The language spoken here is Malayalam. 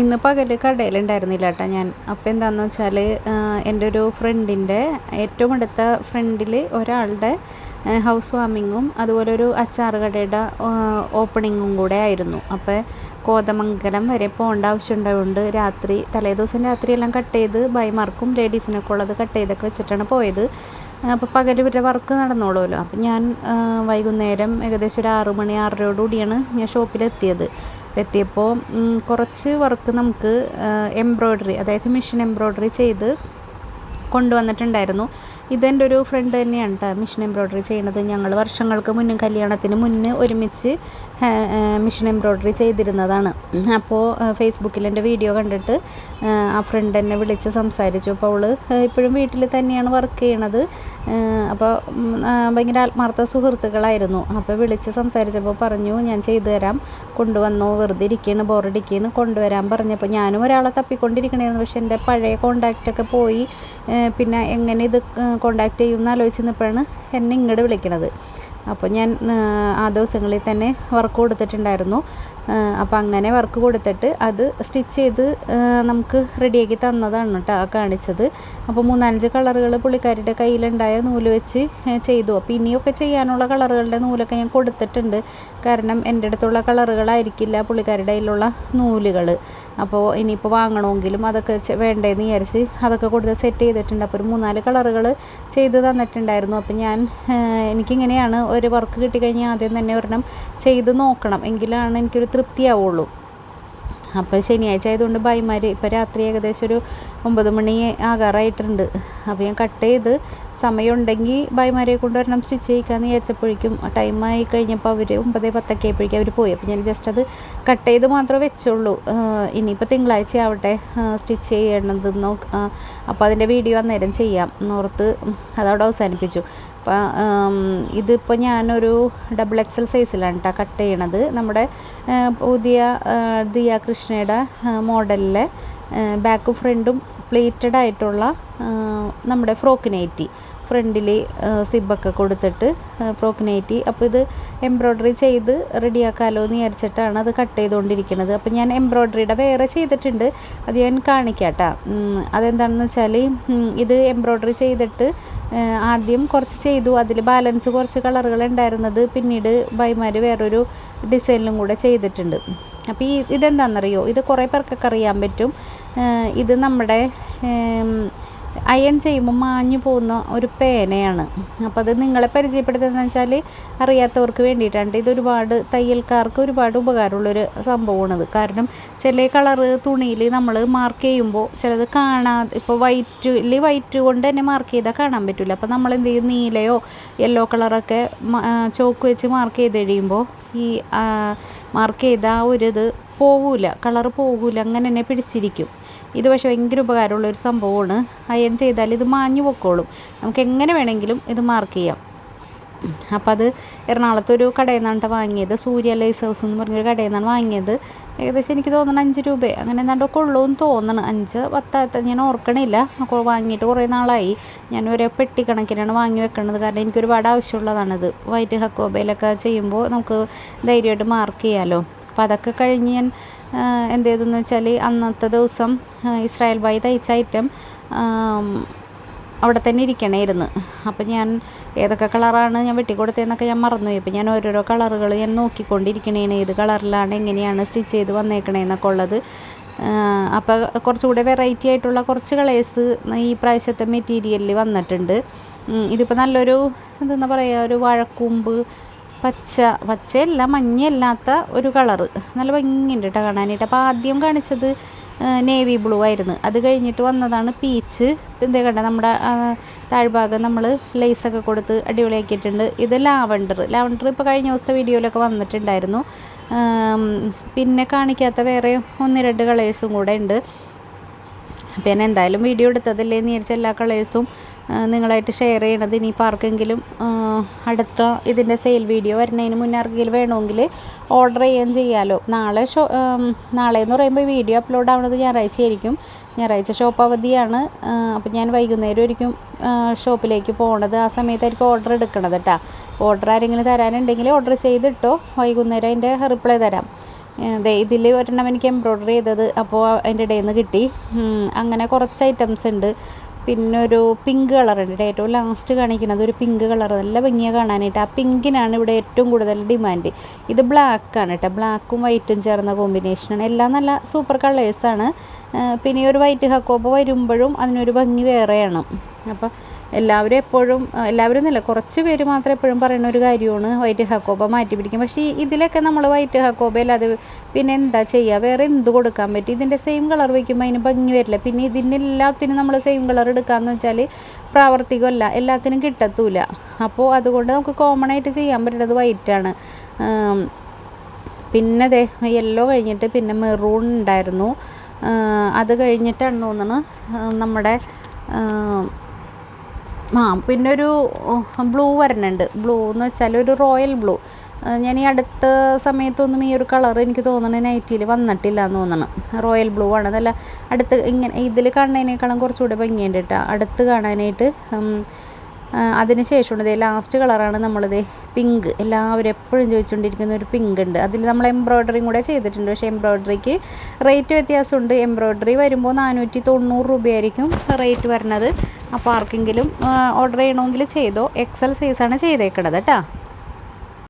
ഇന്ന് പകൽ കടയിലുണ്ടായിരുന്നില്ല കേട്ടോ ഞാൻ. അപ്പോൾ എന്താണെന്ന് വെച്ചാൽ എന്റെ ഒരു ഫ്രണ്ടിന്റെ ഏറ്റവും അടുത്ത ഫ്രണ്ടിൽ ഒരാളുടെ ഹൗസ് വാമിങ്ങും അതുപോലെ ഒരു അച്ചാർ കടയുടെ ഓപ്പണിങ്ങും കൂടെ ആയിരുന്നു. അപ്പോൾ കോതമംഗലം വരെ പോകേണ്ട ആവശ്യമുണ്ടായതുകൊണ്ട് രാത്രി തലേദിവസം രാത്രി എല്ലാം കട്ട് ചെയ്ത് ബൈമാർക്കും ലേഡീസിനൊക്കെ ഉള്ളത് കട്ട് ചെയ്തൊക്കെ വെച്ചിട്ടാണ് പോയത്. അപ്പോൾ പകൽ ഇവരുടെ വർക്ക് നടന്നോളുമല്ലോ അപ്പോൾ ഞാൻ വൈകുന്നേരം ഏകദേശം ഒരു ആറ് മണി ആറരയോടുകൂടിയാണ് ഞാൻ ഷോപ്പിലെത്തിയത് എത്തിയപ്പോൾ കുറച്ച് വർക്ക് നമുക്ക് എംബ്രോയ്ഡറി അതായത് മെഷീൻ എംബ്രോയ്ഡറി ചെയ്ത് കൊണ്ടുവന്നിട്ടുണ്ടായിരുന്നു. ഇതെന്റെ ഒരു ഫ്രണ്ട് തന്നെയാണ് കേട്ടോ മിഷൻ എംബ്രോയ്ഡറി ചെയ്യണത്. ഞങ്ങൾ വർഷങ്ങൾക്ക് മുന്നേ കല്യാണത്തിന് മുന്നേ ഒരുമിച്ച് മിഷൻ എംബ്രോയ്ഡറി ചെയ്തിരുന്നതാണ്. അപ്പോൾ ഫേസ്ബുക്കിൽ എന്റെ വീഡിയോ കണ്ടിട്ട് ആ, ഫ്രണ്ട് എന്നെ വിളിച്ച് സംസാരിച്ചു. അപ്പോൾ അവൾ ഇപ്പോഴും വീട്ടിൽ തന്നെയാണ് വർക്ക് ചെയ്യണത്. അപ്പോൾ ഭയങ്കര ആത്മാർത്ഥ സുഹൃത്തുക്കളായിരുന്നു. അപ്പോൾ വിളിച്ച് സംസാരിച്ചപ്പോൾ പറഞ്ഞു ഞാൻ ചെയ്തു തരാം. കൊണ്ടുവന്നു. വെറുതെ ഇരിക്കുകയാണ് ബോറടിക്കുകയാണ് കൊണ്ടുവരാൻ പറഞ്ഞപ്പോൾ ഞാനും ഒരാളെ തപ്പിക്കൊണ്ടിരിക്കണമായിരുന്നു പക്ഷെ എന്റെ പഴയ കോണ്ടാക്റ്റൊക്കെ പോയി പിന്നെ എങ്ങനെ ഇത് കോണ്ടാക്ട് ചെയ്യും എന്ന് ആലോചിച്ച് നിന്നപ്പോഴാണ് എന്നെ ഇങ്ങോട്ട് വിളിക്കണത്. അപ്പോൾ ഞാൻ ആ, ദിവസങ്ങളിൽ തന്നെ വർക്ക് കൊടുത്തിട്ടുണ്ടായിരുന്നു. അപ്പോൾ അങ്ങനെ വർക്ക് കൊടുത്തിട്ട് അത് സ്റ്റിച്ച് ചെയ്ത് നമുക്ക് റെഡിയാക്കി തന്നതാണ് കേട്ടോ കാണിച്ചത്. അപ്പോൾ മൂന്നാലഞ്ച് കളറുകൾ പുള്ളിക്കാരിയുടെ കയ്യിലുണ്ടായ നൂൽ വെച്ച് ചെയ്തു. അപ്പോൾ ഇനിയൊക്കെ ചെയ്യാനുള്ള കളറുകളുടെ നൂലൊക്കെ ഞാൻ കൊടുത്തിട്ടുണ്ട്. കാരണം എന്റെ അടുത്തുള്ള കളറുകളായിരിക്കില്ല പുള്ളിക്കാരുടെ കയ്യിലുള്ള നൂലുകൾ. അപ്പോൾ ഇനിയിപ്പോൾ വാങ്ങണമെങ്കിലും അതൊക്കെ വേണ്ടതെന്ന് വിചാരിച്ച് അതൊക്കെ കൊടുത്ത് സെറ്റ് ചെയ്തിട്ടുണ്ട്. അപ്പോൾ ഒരു മൂന്നാൽ കളറുകൾ ചെയ്ത് തന്നിട്ടുണ്ടായിരുന്നു. അപ്പോൾ ഞാൻ എനിക്കിങ്ങനെയാണ് ഒരു വർക്ക് കിട്ടിക്കഴിഞ്ഞാൽ ആദ്യം തന്നെ ഒരെണ്ണം ചെയ്ത് നോക്കണം. എങ്കിലാണ് എനിക്കൊരു തൃപ്തിയാവുള്ളൂ. അപ്പോൾ ശനിയാഴ്ച ആയതുകൊണ്ട് ഭയമാർ ഇപ്പോൾ രാത്രി ഏകദേശം ഒരു ഒമ്പത് മണി ആകാറായിട്ടുണ്ട്. അപ്പോൾ ഞാൻ കട്ട് ചെയ്ത് സമയമുണ്ടെങ്കിൽ ഭയമാരെ കൊണ്ട് ഒരെണ്ണം സ്റ്റിച്ച് ചെയ്യിക്കാമെന്ന് വിചാരിച്ചപ്പോഴേക്കും ടൈമായി കഴിഞ്ഞപ്പോൾ അവർ ഒമ്പത് പത്തൊക്കെ ആയപ്പോഴേക്കും അവർ പോയി. അപ്പോൾ ഞാൻ ജസ്റ്റ് അത് കട്ട് ചെയ്ത് മാത്രമേ വെച്ചുള്ളൂ. ഇനിയിപ്പോൾ തിങ്കളാഴ്ച ആവട്ടെ സ്റ്റിച്ച് ചെയ്യണത് നോക്ക് അപ്പോൾ അതിന്റെ വീഡിയോ അന്നേരം ചെയ്യാം. എന്നോർത്ത് അതവിടെ അവസാനിപ്പിച്ചു. അപ്പോൾ ഇതിപ്പോൾ ഞാനൊരു ഡബിൾ എക്സൽ സൈസിലാണ് കേട്ടോ കട്ട് ചെയ്യണത്. നമ്മുടെ പുതിയ ദിയ കൃഷ്ണയുടെ മോഡലിലെ ബാക്കും ഫ്രണ്ടും പ്ലേറ്റഡ് ആയിട്ടുള്ള നമ്മുടെ ഫ്രോക്ക് നൈറ്റി. ഫ്രണ്ടിൽ സിബൊക്കെ കൊടുത്തിട്ട് പ്രോക്കിനേറ്റി അപ്പോൾ ഇത് എംബ്രോയ്ഡറി ചെയ്ത് റെഡിയാക്കാമല്ലോ എന്ന് വിചാരിച്ചിട്ടാണ് അത് കട്ട് ചെയ്തുകൊണ്ടിരിക്കുന്നത് അപ്പോൾ ഞാൻ എംബ്രോയ്ഡറിയുടെ വേറെ ചെയ്തിട്ടുണ്ട്. അത് ഞാൻ കാണിക്കാട്ടാ. കേട്ടോ അതെന്താണെന്ന് വെച്ചാൽ ഇത് എംബ്രോയ്ഡറി ചെയ്തിട്ട് ആദ്യം കുറച്ച് ചെയ്തു. അതിൽ ബാലൻസ് കുറച്ച് കളറുകൾ ഉണ്ടായിരുന്നത് പിന്നീട് ബൈമാർ വേറൊരു ഡിസൈനിലും കൂടെ ചെയ്തിട്ടുണ്ട്. അപ്പോൾ ഈ ഇതെന്താണെന്നറിയോ? ഇത് കുറേ പേർക്കൊക്കെ അറിയാൻ പറ്റും. ഇത് നമ്മുടെ അയൺ ചെയ്യുമ്പോൾ മാഞ്ഞു പോകുന്ന ഒരു പേനയാണ്. അപ്പോൾ അത് നിങ്ങളെ പരിചയപ്പെടുത്തുന്നത് വെച്ചാൽ അറിയാത്തവർക്ക് വേണ്ടിയിട്ടാണ്. ഇത് ഒരുപാട് തയ്യൽക്കാർക്ക് ഒരുപാട് ഉപകാരമുള്ളൊരു സംഭവമാണിത് കാരണം ചില കളറ് തുണിയിൽ നമ്മൾ മാർക്ക് ചെയ്യുമ്പോൾ ചിലത് കാണാതെ ഇപ്പോൾ വൈറ്റിൽ വൈറ്റ് കൊണ്ട് തന്നെ മാർക്ക് ചെയ്താൽ കാണാൻ പറ്റില്ല. അപ്പോൾ നമ്മൾ എന്ത് ചെയ്യും? നീലയോ യെല്ലോ കളറൊക്കെ ചോക്ക് വെച്ച് മാർക്ക് ചെയ്ത് കഴിയുമ്പോൾ ഈ മാർക്ക് ചെയ്ത ആ ഒരു ഇത് പോകൂല കളറ് പോകൂല അങ്ങനെ തന്നെ പിടിച്ചിരിക്കും. ഇത് പക്ഷേ ഭയങ്കര ഉപകാരമുള്ള ഒരു സംഭവമാണ്. അയൺ ചെയ്താൽ ഇത് മാഞ്ഞു പൊക്കോളും. നമുക്ക് എങ്ങനെ വേണമെങ്കിലും ഇത് മാർക്ക് ചെയ്യാം. അപ്പം അത് എറണാകുളത്തൊരു കടയിൽ നിന്നാണ് വാങ്ങിയത്. സൂര്യ ലൈസ് ഹൗസ് എന്ന് പറഞ്ഞൊരു കടയിൽ നിന്നാണ് വാങ്ങിയത്. ഏകദേശം എനിക്ക് തോന്നുന്നു അഞ്ച് രൂപ അങ്ങനെ എന്താണ്ടൊക്കെ ഉള്ളൂ എന്ന് തോന്നണം. അഞ്ച് പത്താത്ത ഞാൻ ഓർക്കണില്ല. വാങ്ങിയിട്ട് കുറേ നാളായി. ഞാൻ ഒരു പെട്ടിക്കണക്കിനാണ് വാങ്ങി വെക്കുന്നത് കാരണം എനിക്ക് ഒരുപാട് ആവശ്യമുള്ളതാണിത്. വൈറ്റ് ഹക്കോബയിലൊക്കെ ചെയ്യുമ്പോൾ നമുക്ക് ധൈര്യമായിട്ട് മാർക്ക് ചെയ്യാമല്ലോ അപ്പോൾ അതൊക്കെ കഴിഞ്ഞ് ഞാൻ എന്ത് ചെയ്തെന്ന് വെച്ചാൽ അന്നത്തെ ദിവസം ഇസ്രായേൽ ബായി തയ്ച്ച ഐറ്റം അവിടെ തന്നെ ഇരിക്കണമായിരുന്നു അപ്പം ഞാൻ ഏതൊക്കെ കളറാണ് ഞാൻ വെട്ടിക്കൊടുത്തതെന്നൊക്കെ ഞാൻ മറന്നുപോയി. അപ്പം ഞാൻ ഓരോരോ കളറുകൾ ഞാൻ നോക്കിക്കൊണ്ടിരിക്കണേന് ഏത് കളറിലാണ് എങ്ങനെയാണ് സ്റ്റിച്ച് ചെയ്ത് വന്നേക്കണേന്നൊക്കെ ഉള്ളത്. അപ്പോൾ കുറച്ചുകൂടെ വെറൈറ്റി ആയിട്ടുള്ള കുറച്ച് കളേഴ്സ് ഈ പ്രാവശ്യത്തെ മെറ്റീരിയലിൽ വന്നിട്ടുണ്ട്. ഇതിപ്പോൾ നല്ലൊരു എന്താ പറയുക ഒരു വാഴക്കൂമ്പ് പച്ച പച്ചയല്ല മഞ്ഞയല്ലാത്ത ഒരു കളറ് നല്ല ഭംഗിയുണ്ട് കേട്ടോ കാണാനായിട്ട്. അപ്പോൾ ആദ്യം കാണിച്ചത് നേവി ബ്ലൂ ആയിരുന്നു. അത് കഴിഞ്ഞിട്ട് വന്നതാണ് പീച്ച് എന്താ കണ്ട? നമ്മുടെ താഴ്ഭാഗം നമ്മൾ ലേസൊക്കെ കൊടുത്ത് അടിപൊളിയാക്കിയിട്ടുണ്ട്. ഇത് ലാവണ്ടർ. ലാവണ്ടർ ഇപ്പോൾ കഴിഞ്ഞ ദിവസത്തെ വീഡിയോയിലൊക്കെ വന്നിട്ടുണ്ടായിരുന്നു. പിന്നെ കാണിക്കാത്ത വേറെ ഒന്ന് രണ്ട് കളേഴ്സും കൂടെ ഉണ്ട്. പിന്നെ എന്തായാലും വീഡിയോ എടുത്തതല്ലേ എന്ന് വിചാരിച്ച എല്ലാ കളേഴ്സും നിങ്ങളായിട്ട് ഷെയർ ചെയ്യണത്. ഇനിയിപ്പോൾ ആർക്കെങ്കിലും അടുത്ത ഇതിന്റെ സെയിൽ വീഡിയോ വരുന്നതിന് മുന്നേ ആർക്കെങ്കിലും വേണമെങ്കിൽ ഓർഡർ ചെയ്യാൻ ചെയ്യാമല്ലോ നാളെ ഷോ നാളെ എന്ന് പറയുമ്പോൾ വീഡിയോ അപ്ലോഡ് ആവുന്നത് ഞായറാഴ്ച ആയിരിക്കും. ഞായറാഴ്ച ഷോപ്പ് അവധിയാണ്. അപ്പോൾ ഞാൻ വൈകുന്നേരം ആയിരിക്കും ഷോപ്പിലേക്ക് പോണത്. ആ സമയത്തായിരിക്കും ഓർഡർ എടുക്കണത് കേട്ടോ ഓർഡർ ആരെങ്കിലും തരാനുണ്ടെങ്കിൽ ഓർഡർ ചെയ്തിട്ടോ. വൈകുന്നേരം അതിന്റെ റിപ്ലൈ തരാം. ഇതിൽ ഒരെണ്ണം എനിക്ക് എംബ്രോയ്ഡറി ചെയ്തത്. അപ്പോൾ അതിന്റെ ഇടയിൽ നിന്ന് കിട്ടി. അങ്ങനെ കുറച്ച് ഐറ്റംസ് ഉണ്ട്. പിന്നെ ഒരു പിങ്ക് ട്ടോ. ഏറ്റവും ലാസ്റ്റ് കാണിക്കുന്നത് ഒരു പിങ്ക് കളർ നല്ല ഭംഗിയാണ് കാണാനായിട്ട്. ആ പിങ്കിനാണ് ഇവിടെ ഏറ്റവും കൂടുതൽ ഡിമാൻഡ് ഇത് ബ്ലാക്ക് ആണ് കേട്ടോ ബ്ലാക്കും വൈറ്റും ചേർന്ന കോമ്പിനേഷനാണ് എല്ലാം നല്ല സൂപ്പർ കളേഴ്സാണ് പിന്നെ ഒരു വൈറ്റ് ഹക്കോപ്പ് വരുമ്പോഴും അതിനൊരു ഭംഗി വേറെയാണ്. അപ്പോൾ എല്ലാവരും എപ്പോഴും എല്ലാവരും എന്നല്ല കുറച്ച് പേര് മാത്രം എപ്പോഴും പറയുന്ന ഒരു കാര്യമാണ് വൈറ്റ് ഹക്കോബ മാറ്റി പിടിക്കും. പക്ഷേ ഇതിലൊക്കെ നമ്മൾ വൈറ്റ് ഹക്കോബ അല്ലാതെ പിന്നെ എന്താ ചെയ്യുക വേറെ എന്ത് കൊടുക്കാൻ പറ്റും? ഇതിന്റെ സെയിം കളർ വയ്ക്കുമ്പോൾ അതിന് ഭംഗി വരില്ല. പിന്നെ ഇതിന്റെ എല്ലാത്തിനും നമ്മൾ സെയിം കളർ എടുക്കാമെന്ന് വെച്ചാൽ പ്രാവർത്തികമല്ല എല്ലാത്തിനും കിട്ടത്തൂല. അപ്പോൾ അതുകൊണ്ട് നമുക്ക് കോമൺ ആയിട്ട് ചെയ്യാൻ പറ്റുന്നത് വൈറ്റാണ് പിന്നെ ദേ യെല്ലോ കഴിഞ്ഞിട്ട് പിന്നെ മെറൂൺ ഉണ്ടായിരുന്നു. അത് കഴിഞ്ഞിട്ടാണ് തോന്നുന്നത് നമ്മുടെ ആ, പിന്നെ ഒരു ബ്ലൂ വരുന്നുണ്ട് ബ്ലൂ എന്ന് വെച്ചാൽ ഒരു റോയൽ ബ്ലൂ. ഞാൻ ഈ അടുത്ത സമയത്തൊന്നും ഈ ഒരു കളർ എനിക്ക് തോന്നണ നൈറ്റിയിൽ വന്നിട്ടില്ല എന്ന് തോന്നണം. റോയൽ ബ്ലൂ ആണ്. അതല്ല അടുത്ത് ഇങ്ങനെ ഇതിൽ കാണുന്നതിനേക്കാളും കുറച്ചുകൂടെ ഭംഗിയുണ്ട് കേട്ടോ. അടുത്ത് കാണാനായിട്ട് ഉം, ആ, അതിന് ശേഷമുണ്ട് ഇതേ ലാസ്റ്റ് കളറാണ് നമ്മളിത് പിങ്ക് എല്ലാവരും എപ്പോഴും ചോദിച്ചുകൊണ്ടിരിക്കുന്ന ഒരു പിങ്ക് ഉണ്ട്. അതിൽ നമ്മൾ എംബ്രോയ്ഡറിയും കൂടെ ചെയ്തിട്ടുണ്ട്. പക്ഷേ എംബ്രോയ്ഡറിക്ക് റേറ്റ് വ്യത്യാസമുണ്ട്. എംബ്രോയ്ഡറി വരുമ്പോൾ നാനൂറ്റി തൊണ്ണൂറ് രൂപയായിരിക്കും റേറ്റ് വരുന്നത്. അപ്പോൾ ആർക്കെങ്കിലും ഓർഡർ ചെയ്യണമെങ്കിൽ ചെയ്തോ. എക്സൽ സൈസാണ് ചെയ്തേക്കണത് കേട്ടോ.